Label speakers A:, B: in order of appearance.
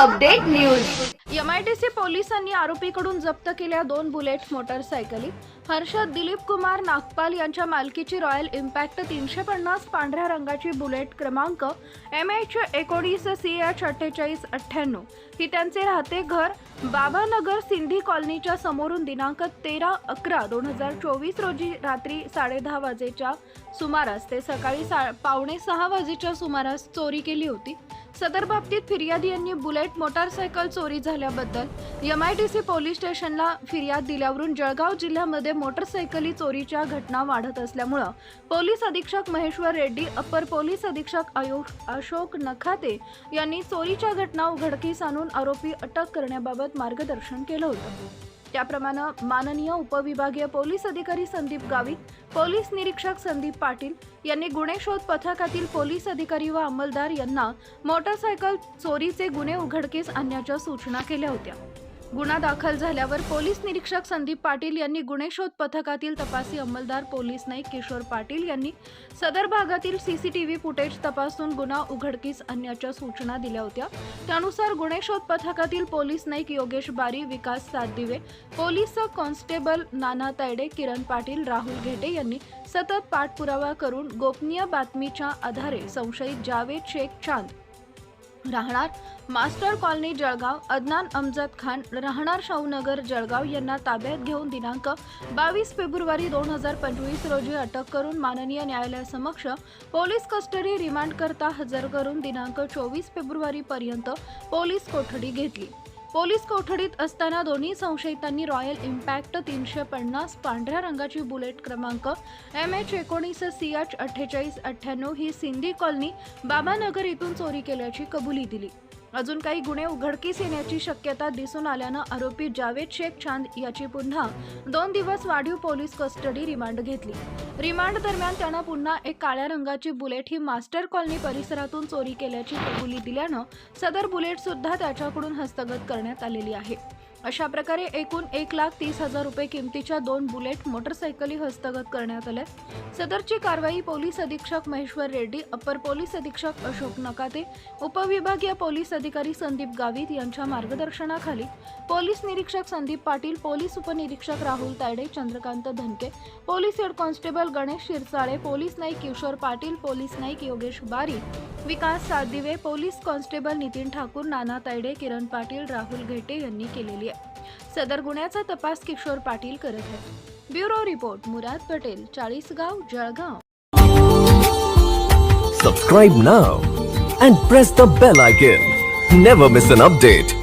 A: update news. M I T C पोलिसांनी आरोपीकडून जप्त केल्या दोन बुलेट मोटरसायकली. हर्षद दिलीप कुमार नागपाल यांच्या मालकीची रॉयल इम्पॅक्ट तीनशे पन्नास पांढऱ्या रंगाची बुलेट क्रमांक एम एच एकोणीस सी एच अठ्ठेचाळीस अठ्ठ्याण्णव. ही त्यांचे राहते घर बाबानगर सिंधी कॉलनीच्या समोरून दिनांक तेरा अकरा दोन हजार चोवीस रोजी रात्री साडेदहा वाजेच्या सुमारास ते सकाळी सा पावणे सहा वाजेच्या सुमारास चोरी केली होती. सदर बाबतीत फिर्यादी यांनी बुलेट मोटारसायकल चोरी झाली केल्याबद्दल M I D C police स्टेशनला फिर्याद दिल्यावरून जळगाव जिल्ह्यामध्ये मोटरसायकली चोरीच्या घटना वाढत असल्यामुळं पोलीस अधीक्षक महेश्वर रेड्डी अप्पर पोलीस अधीक्षक अयो अशोक नखाते यांनी चोरीच्या घटना उघडकीस आणून आरोपी अटक करण्याबाबत मार्गदर्शन केलं होतं. त्याप्रमाणे माननीय उपविभागीय पोलीस अधिकारी संदीप गावित पोलीस निरीक्षक संदीप पाटील यांनी गुन्हे शोध पथकातील पोलीस अधिकारी व अंमलदार यांना मोटरसायकल चोरीचे गुन्हे उघडकीस आणण्याच्या सूचना केल्या होत्या. गुन्हा दाखल झाल्यावर पोलीस निरीक्षक संदीप पाटील यांनी गुन्हे शोध पथकातील तपासी अंमलदार पोलीस नाईक किशोर पाटील यांनी सदर भागातील सीसीटीव्ही फुटेज तपासून गुन्हा उघडकीस आणण्याच्या सूचना दिल्या होत्या. त्यानुसार गुन्हे शोध पथकातील police Naik Yogesh Bari Vikas Satdive police constable Nana Tayde Kiran Patil Rahul Ghete यांनी सतत पाठपुरावा करून गोपनीय बातमीच्या आधारे संशयित जावेद शेख चांद राहणार. मास्टर कॉलनी जळगाव अदनान अमजद खान राहणार शाहूनगर जळगाव यांना ताब्यात घेऊन दिनांक बावीस फेब्रुवारी दोन हजार पंचवीस रोजी अटक करून माननीय न्यायालयासमक्ष पोलीस कस्टडी रिमांड करता हजर करून दिनांक चोवीस फेब्रुवारी पर्यंत पोलीस कोठडी घेतली. पोलीस कोठडीत असताना दोन्ही संशयितांनी रॉयल इम्पॅक्ट तीनशे पन्नास पांढऱ्या रंगाची बुलेट क्रमांक एम एच एकोणीस सी एच अठ्ठेचाळीस अठ्ठ्याण्णव ही सिंधी कॉलनी बाबानगर इथून चोरी केल्याची कबुली दिली. अजून काही गुन्हे उघडकीस येण्याची शक्यता दिसून आल्यानं आरोपी जावेद शेख चांद याची पुन्हा दोन दिवस वाढीव पोलीस कस्टडी रिमांड घेतली. रिमांड दरम्यान त्यानं पुन्हा एक काळ्या रंगाची बुलेट ही मास्टर कॉलनी परिसरातून चोरी केल्याची कबुली दिल्यानं सदर बुलेट सुद्धा त्याच्याकडून हस्तगत करण्यात आलेली आहे. अशा प्रकारे एकूण एक लाख तीस हजार रुपये किमतीच्या दोन बुलेट मोटरसायकली हस्तगत करण्यात आल्या. सदरची कारवाई पोलीस अधीक्षक महेश्वर रेड्डी अप्पर पोलीस अधीक्षक अशोक नकाते उपविभागीय पोलीस अधिकारी संदीप गावित यांच्या मार्गदर्शनाखाली पोलीस निरीक्षक संदीप पाटील पोलीस उपनिरीक्षक Rahul Tayde Chandrakant Dhanke police head constable Ganesh Shirsale police Naik Kishor Patil police Naik Yogesh Bari Vikas Satdive police constable Nitin Thakur Nana Tayde Kiran Patil Rahul Ghete यांनी केलेली आहे. सदर गुन्ह्याचा तपास किशोर पाटील करत आहेत. Bureau report Murad Patel Chalisgaon Jalgaon.
B: Subscribe now and press the bell icon never miss an update